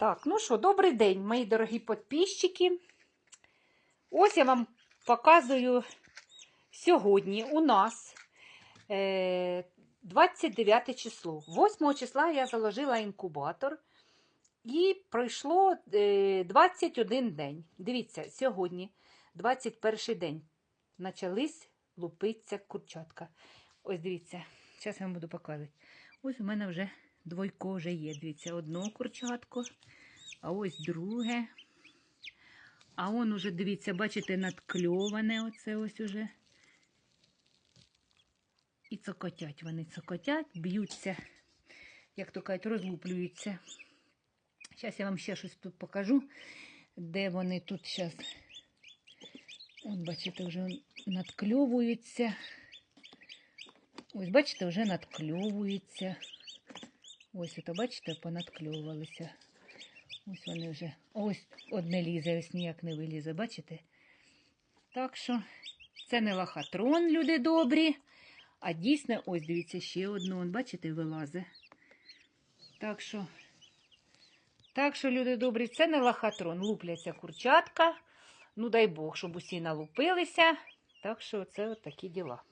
Так, ну що, добрий день, мої дорогі підписчики. Ось я вам показую сьогодні у нас е, 29 число. 8 числа я заложила інкубатор і пройшло е, 21 день. Дивіться, сьогодні 21 день. Почались лупитися курчатка. Ось дивіться, зараз я вам буду показувати. Ось у мене вже двойко вже є. Дивіться, одно курчатко, а ось друге. А он уже, дивіться, бачите, надкльоване оце ось уже. І цокотять вони, цокотять, б'ються, як то кажуть, розлуплюються. Зараз я вам ще щось тут покажу, де вони тут зараз. От, бачите, вже надкльовуються. Ось, бачите, вже надкльовуються. Ось, ото, бачите, понадкльовувалися. Ось вони вже. Ось одне лізе, ось ніяк не вилізе, бачите? Так що це не лохотрон, люди добрі. А дійсно, ось дивіться, ще одну, бачите, вилазе. Так що, так що, люди добрі, це не лохотрон. Лупляться курчатка. Ну, дай Бог, щоб усі налупилися. Так що це от такі діла.